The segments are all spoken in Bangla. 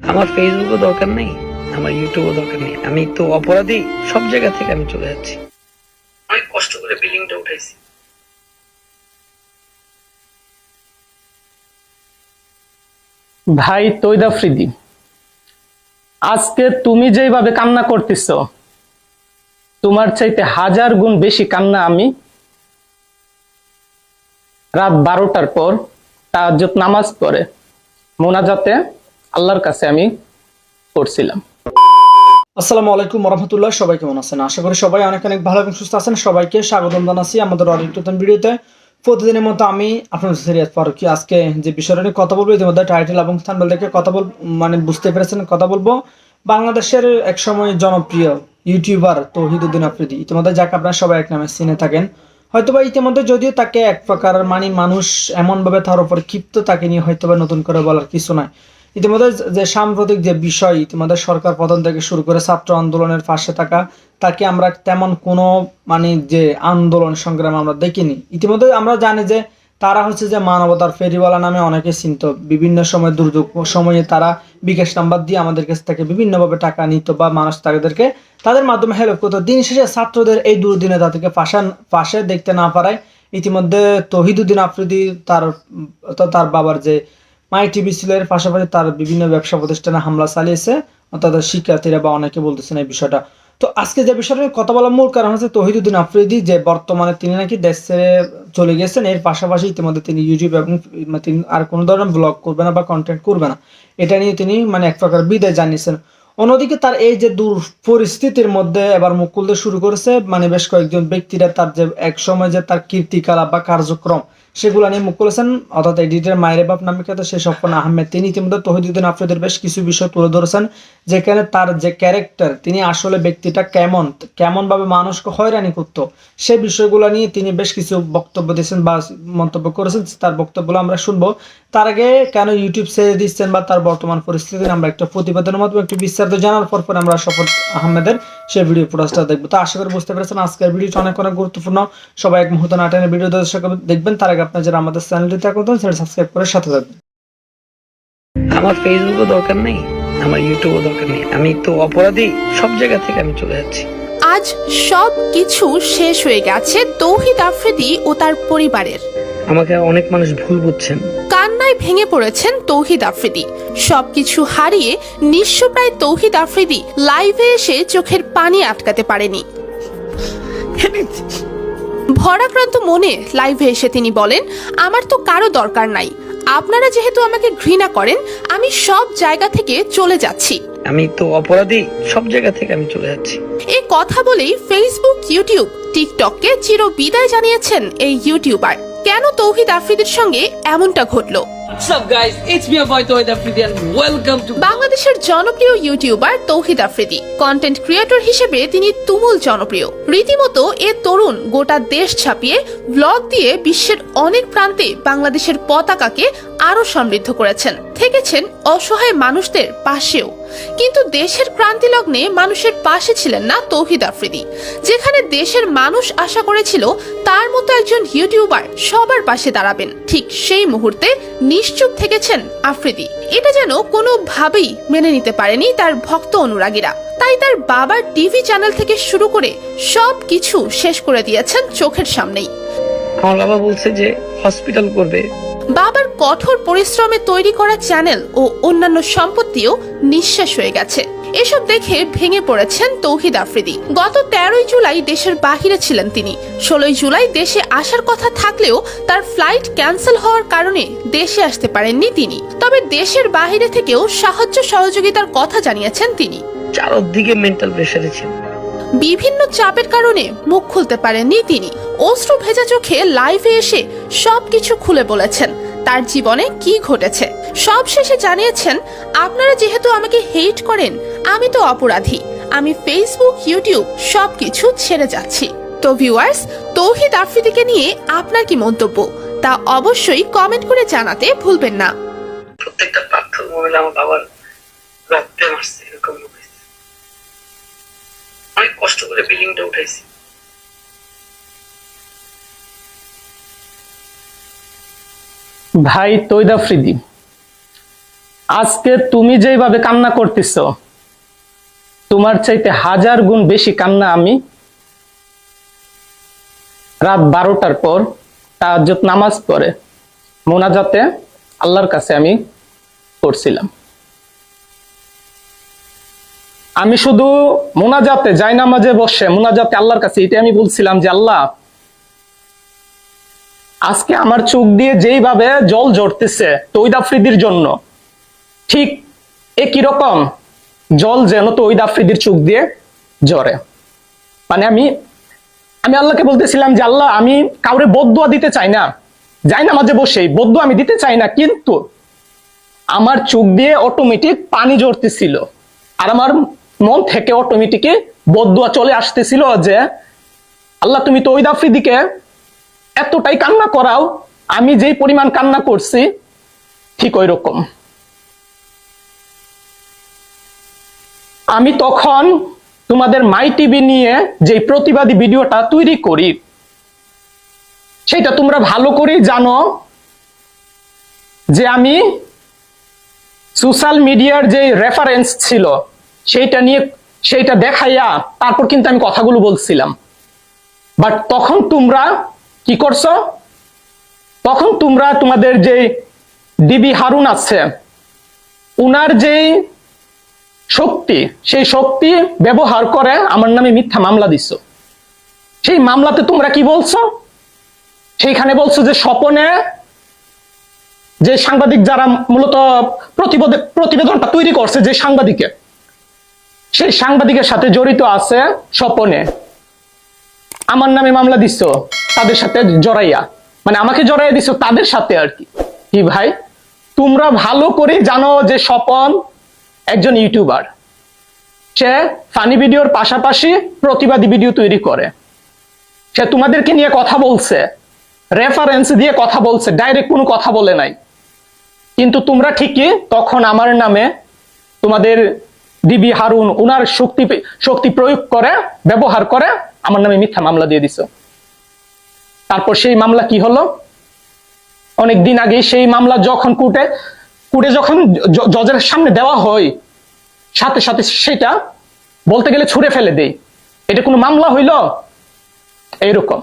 আমার ফেসবুকও দরকার নেই, আমার ইউটিউবও দরকার নেই। আমি তো অপরাধী, সব জায়গা থেকে আমি চলে যাচ্ছি। অনেক কষ্ট করে বিল্ডিংটা উঠাইছি। ভাই তৈদা ফ্রিদি, আজকে তুমি যেভাবে কান্না করতেছ, তোমার চাইতে হাজার গুণ বেশি কান্না আমি রাত বারোটার পর তাহাজ্জুদ নামাজ পড়ে, মোনাজাতে আল্লাহর কাছে আমি করছিলাম আসসালামু আলাইকুম রহমতুল্লাহ সবাই কেমন আছেন? আশা করি সবাই অনেক অনেক ভালো এবং সুস্থ আছেন। সবাইকে স্বাগতম জানাচ্ছি আমাদের অনেক ভিডিওতে। প্রতিদিনের মতো আমি আপনার সিরিয়াস ফারুকি। আজকে যে বিষয়টা নিয়ে কথা বলব, ইতিমধ্যে টাইটেল এবং থাম্বনেল দেখে কথা বল মানে বুঝতে পেরেছেন, কথা বলব। বাংলাদেশের এক সময় জনপ্রিয় ইউটিউবার তৌহিদুদ্দিন আফ্রিদি। ইতিমধ্যে যাকে আপনারা সবাই এক নামে চিনে থাকেন। হয়তোবা ইতিমধ্যে যদিও তাকে এক প্রকার মানে মানুষ এমনভাবে তার উপর ক্ষিপ্ত, তাকে নিয়ে হয়তোবা নতুন করে বলার কিছু নয় ইতিমধ্যে যে সাম্প্রতিক যে বিষয় ইতিমধ্যে সরকার পতন থেকে শুরু করে ছাত্র আন্দোলনের পাশে থাকা, তাকে আমরা তেমন কোনো মানে যে আন্দোলন সংগ্রাম আমরা দেখিনি। ইতিমধ্যে আমরা জানি যে তারা হচ্ছে যে মানবতার ফেরিওয়ালা নামে অনেকে চিনত বিভিন্ন সময় দুর্যোগ সময়ে তারা বিকাশ নাম্বার দিয়ে আমাদের কাছ থেকে বিভিন্নভাবে টাকা নিত বা মানুষ তাদেরকে তাদের মাধ্যমে হেল্প করতো। দিন শেষে ছাত্রদের এই দুর্দিনে তাদেরকে পাশান পাশে দেখতে না পারায় ইতিমধ্যে তহিদুদ্দিন আফ্রিদি তার তার বাবার যে মাই টিভি ছিল এর পাশাপাশি তার বিভিন্ন ব্যবসা প্রতিষ্ঠানে হামলা চালিয়েছে। অর্থাৎ শিক্ষার্থীরা বা অনেকে বলতেছেন এই বিষয়টা। তো আজকে যে বিষয়টা নিয়ে কথা বলার মূল কারণ হচ্ছে তহিদুদ্দিন আফ্রিদি, যে বর্তমানে তিনি নাকি দেশ ছেড়ে চলে গেছেন। এর পাশাপাশি ইতিমধ্যে তিনি ইউটিউব এবং তিনি আর কোনো ধরনের ব্লগ করবে না বা কন্টেন্ট করবে না। এটা নিয়ে তিনি মানে এক প্রকার বিদায় জানিয়েছেন। অন্যদিকে তার এই যে দূর পরিস্থিতির মধ্যে এবার মুখ খুলতে শুরু করেছে। মানে বেশ কয়েকজন ব্যক্তিরা তার যে এক সময় যে তার কীর্তিকলাপ বা কার্যক্রম সেগুলো নিয়ে মুখ খুলেছেন, অর্থাৎ এডিটর মায়ের বাপ নামে খ্যাত সে সফন আহমেদ। তিনি ইতিমধ্যে তহিদুদ্দিন আফ্রিদের বেশ কিছু বিষয় তুলে ধরেছেন, যেখানে তার যে ক্যারেক্টার তিনি আসলে ব্যক্তিটা কেমন কেমন ভাবে মানুষকে হয়রানি করত, সে বিষয়গুলো নিয়ে তিনি বেশ কিছু বক্তব্য দিয়েছেন বা মন্তব্য করেছেন, তার বক্তব্যগুলো আমরা শুনব। তার আগে কেন ইউটিউব ছেড়ে দিচ্ছেন বা তার বর্তমান পরিস্থিতি আমরা একটা প্রতিবেদনের মাধ্যমে একটু বিস্তারিত জানার পর পর আমরা শপথ আহমেদের সেই ভিডিও ফুটেজটা দেখব। তো আশা করি বুঝতে পেরেছেন আজকের ভিডিওটা অনেক অনেক গুরুত্বপূর্ণ। সবাই এক মুহূর্ত নাটেনের ভিডিও দর্শক দেখবেন। তার আগে আপনার যারা আমাদের চ্যানেলটিতে করতেন সেটা সাবস্ক্রাইব করে সাথে থাকবেন। আমার ফেসবুকও দরকার নেই আমার ইউটিউবও দরকার নেই। আমি তো অপরাধী সব জায়গা থেকে আমি চলে যাচ্ছি। আজ সব কিছু শেষ হয়ে গেছে তৌহিদ আফ্রিদি ও তার পরিবারের। আমাকে অনেক মানুষ ভুল বুঝছেন। কান্নায় ভেঙে পড়েছেন তৌহিদ আফ্রিদি। সবকিছু হারিয়ে নিঃস্বপ্রায় তৌহিদ আফ্রিদি লাইভে এসে চোখের পানি আটকাতে পারেনি। ভরাক্রান্ত মনে লাইভে এসে তিনি বলেন আমার তো কারও দরকার নাই। আপনারা যেহেতু আমাকে ঘৃণা করেন আমি সব জায়গা থেকে চলে যাচ্ছি। আমি তো অপরাধী সব জায়গা থেকে আমি চলে যাচ্ছি। এই কথা বলেই ফেসবুক ইউটিউব টিকটককে চির বিদায় জানিয়েছেন এই ইউটিউবার কেন তৌহিদ আফ্রিদের সঙ্গে এমনটা ঘটলো? বাংলাদেশের জনপ্রিয় YouTuber Tawhid Afridi. Content creator হিসেবে তিনি তুমুল জনপ্রিয়। রীতিমতো এ তরুণ গোটা দেশ ছাপিয়ে ব্লগ দিয়ে বিশ্বের অনেক প্রান্তে বাংলাদেশের পতাকাকে আরও সমৃদ্ধ করেছেন। থেকেছেন অসহায় মানুষদের পাশেও। কিন্তু দেশের ক্রান্তি লগ্নে মানুষের পাশে ছিলেন না তৌহিদ আফ্রিদি। যেখানে দেশের মানুষ আশা করেছিল তার মতো একজন ইউটিউবার সবার পাশে দাঁড়াবেন। ঠিক সেই মুহূর্তে নিশ্চুপ থেকেছেন আফ্রিদি। এটা যেন কোনোভাবেই মেনে নিতে পারেনি তার ভক্ত অনুরাগীরা। তাই তার বাবার টিভি চ্যানেল থেকে শুরু করে সব কিছু শেষ করে দিয়েছেন চোখের সামনেই। আমার বাবা বলছে যে হসপিটাল করবে। বাবার কঠোর পরিশ্রমে তৈরি করা চ্যানেল ও অন্যান্য সম্পত্তিও নিঃশ্বাস হয়ে গেছে। এসব দেখে ভেঙে পড়েছেন তৌহিদ আফ্রিদি। গত তেরোই জুলাই দেশের বাহিরে ছিলেন তিনি। ষোলোই জুলাই দেশে আসার কথা থাকলেও তার ফ্লাইট ক্যান্সেল হওয়ার কারণে দেশে আসতে পারেননি তিনি। তবে দেশের বাহিরে থেকেও সাহায্য সহযোগিতার কথা জানিয়েছেন তিনি। চারদিকে মেন্টাল প্রেশারে ছিল বিভিন্ন চাপের কারণে মুখ খুলতে পারেননি তিনি। অশ্রু ভেজা চোখে লাইভে এসে সবকিছু খুলে বলেছেন তার জীবনে কি ঘটেছে। সব শেষে জানিয়েছেন আপনারা যেহেতু আমাকে হেট করেন আমি তো অপরাধী। আমি ফেসবুক ইউটিউব সবকিছু ছেড়ে যাচ্ছি। তো ভিউয়ার্স তৌহিদ আফ্রিদিকে নিয়ে আপনার কি মন্তব্য? তা অবশ্যই কমেন্ট করে জানাতে ভুলবেন না। প্রত্যেকটা পাথর আমার বাবার রক্তে মারছে এরকম। অনেক কষ্ট করে বিল্ডিংটা উঠাইছি। ভাই তৈদা ফ্রিদি আজকে তুমি যেভাবে কান্না করতেছ, তোমার চাইতে হাজার গুণ বেশি কান্না আমি রাত বারোটার পর তাহাজ্জুদ নামাজ পড়ে, মোনাজাতে আল্লাহর কাছে আমি করছিলাম আমি শুধু মোনাজাতে যাই নামাজে বসে, মোনাজাতে আল্লাহর কাছে এটা আমি বলছিলাম যে, আল্লাহ, আজকে আমার চোখ দিয়ে যেইভাবে জল ঝরতেছে তৈদ আফ্রিদির জন্য ঠিক একই রকম জল যেন তৈদ আফ্রিদির চোখ দিয়ে ঝরে। মানে আমি আমি আল্লাহকে বলতেছিলাম যে, আল্লাহ, আমি কাউরে বদুয়া দিতে চাই না। যাই না মাঝে বসেই বদুয়া আমি দিতে চাই না, কিন্তু আমার চোখ দিয়ে অটোমেটিক পানি ঝরতেছিল। আর আমার মন থেকে অটোমেটিক বদুয়া চলে আসতেছিল যে, আল্লাহ, তুমি তো ওই আফ্রিদিকে এতটাই কান্না করাও, আমি যেই পরিমাণ কান্না করছি, ঠিক ওই রকম। আমি তখন তোমাদের মাই টিভি নিয়ে যে প্রতিবাদী ভিডিওটা তৈরি করি, সেটা তোমরা ভালো করেই জানো যে আমি সোশ্যাল মিডিয়ার যে রেফারেন্স ছিল, সেইটা নিয়ে, সেইটা দেখাইয়া তারপর কিন্তু আমি কথাগুলো বলছিলাম। বাট তখন তোমরা কি করছ? তখন তোমরা তোমাদের যে ডিবি হারুন আছে, উনার যেই শক্তি, সেই শক্তি ব্যবহার করে আমার নামে মিথ্যা মামলা দিছ। সেই মামলাতে তোমরা কি বলছো? সেইখানে বলছো যে স্বপনে যে সাংবাদিক যারা মূলত প্রতিবেদন প্রতিবেদনটা তৈরি করছে যে সাংবাদিকে, সেই সাংবাদিকের সাথে জড়িত আছে স্বপনে। আমার নামে মামলা দিছ, তাদের সাথে জড়াইয়া। মানে আমাকে জড়াইয়া দিছ তাদের সাথে আর কি। ভাই? তোমরা ভালো করে জানো যে স্বপন একজন ইউটিউবার সে ফানি ভিডিওর পাশাপাশি প্রতিবাদী ভিডিও তৈরি করে। সে তোমাদেরকে নিয়ে কথা বলছে রেফারেন্স দিয়ে কথা বলছে ডাইরেক্ট কোনো কথা বলে নাই। কিন্তু তোমরা ঠিকই তখন আমার নামে তোমাদের ডিবি হারুন, উনার শক্তি শক্তি প্রয়োগ করে, ব্যবহার করে আমার নামে মিথ্যা মামলা দিয়ে দিছ। তারপর সেই মামলা কি হলো? অনেকদিন আগে সেই মামলা যখন কুটে কুটে যখন জজের সামনে দেওয়া হয়, সাথে সাথে সেটা বলতে গেলে ছুঁড়ে ফেলে দেই এটা কোনো মামলা হইল? এইরকম।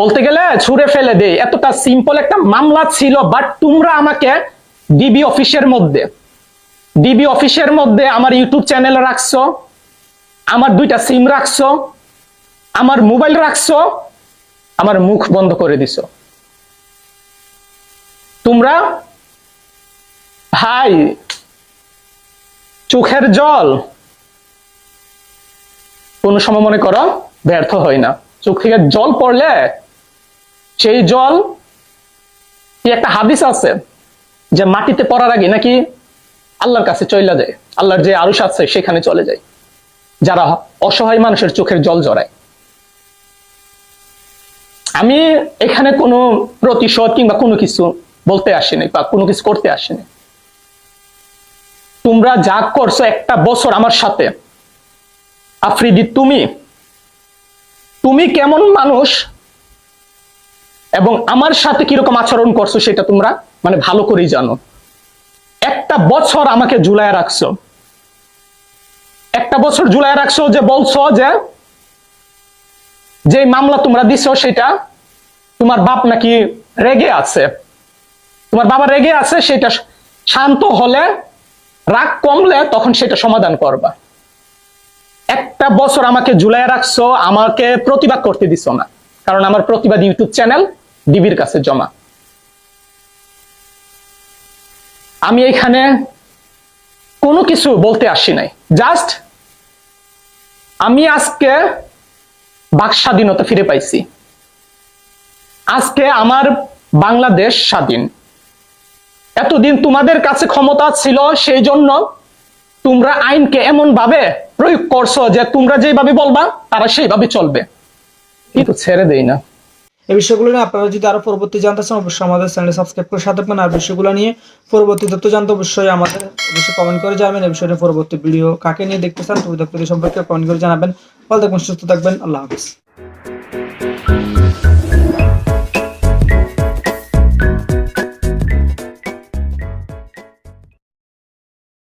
বলতে গেলে ছুঁড়ে ফেলে দেই এতটা সিম্পল একটা মামলা ছিল বাট তোমরা আমাকে ডিবি অফিসের মধ্যে ডিবি অফিসের মধ্যে আমার ইউটিউব চ্যানেল রাখছো, আমার দুইটা সিম রাখছো, আমার মোবাইল রাখছো, আমার মুখ বন্ধ করে দিছো। তোমরা ভাই, চোখের জল। কোন সময় মনে করো ব্যর্থ হয় না। চোখ থেকে জল পড়লে সেই জল একটা হাদিস আছে যে মাটিতে পড়ার আগে নাকি আল্লাহর কাছে চলে যায়, আল্লাহর যে আরুষ আছে সেখানে চলে যায়, যারা অসহায় মানুষের চোখের জল জড়ায়। আমি এখানে কোনো প্রতিশোধ কিংবা কোনো কিছু বলতে আসেনি বা কোনো কিছু করতে আসেনি। তোমরা যা করছ একটা বছর আমার সাথে, আফ্রিদি, তুমি তুমি কেমন মানুষ এবং আমার সাথে কীরকম আচরণ করছ সেটা তোমরা মানে ভালো করেই জানো। একটা বছর আমাকে ঝুলায় রাখছো। একটা বছর ঝুলায় রাখছো যে বলছো যে যে মামলা তোমরা দিছো সেটা তোমার বাপ নাকি রেগে আছে। তোমার বাবা রেগে আছে, সেটা শান্ত হলে, রাগ কমলে তখন সেটা সমাধান করবা। একটা বছর আমাকে ঝুলাই রাখছো, আমাকে প্রতিবাদ করতে দিছো না। কারণ আমার প্রতিবাদ ইউটিউব চ্যানেল ডিবির কাছে জমা। আমি এখানে কোনো কিছু বলতে আসি নাই। জাস্ট আমি আজকে বাক স্বাধীনতা ফিরে পাইছি। আজকে আমার বাংলাদেশ স্বাধীন। এতদিন তোমাদের কাছে ক্ষমতা ছিল সেই জন্য তোমরা আইনকে এমন ভাবে প্রয়োগ করছ যে তোমরা যেভাবে বলবা, তারা সেইভাবে চলবে। কিন্তু ছেড়ে দেই না। এই বিষয়গুলো নিয়ে আপনারা যদি আরও পরবর্তী জানতে চান, অবশ্যই আমাদের চ্যানেল সাবস্ক্রাইব করে সাথে থাকবেন আর বিষয়গুলো নিয়ে পরবর্তী তথ্য জানতে অবশ্যই আমাদের অবশ্যই কমেন্ট করে জানাবেন। এই বিষয়ে পরবর্তী ভিডিও কাকে নিয়ে দেখতে চান তুমি সম্পর্কে কমেন্ট করে জানাবেন। ভালো থাকবেন, সুস্থ থাকবেন, আল্লাহ হাফিজ।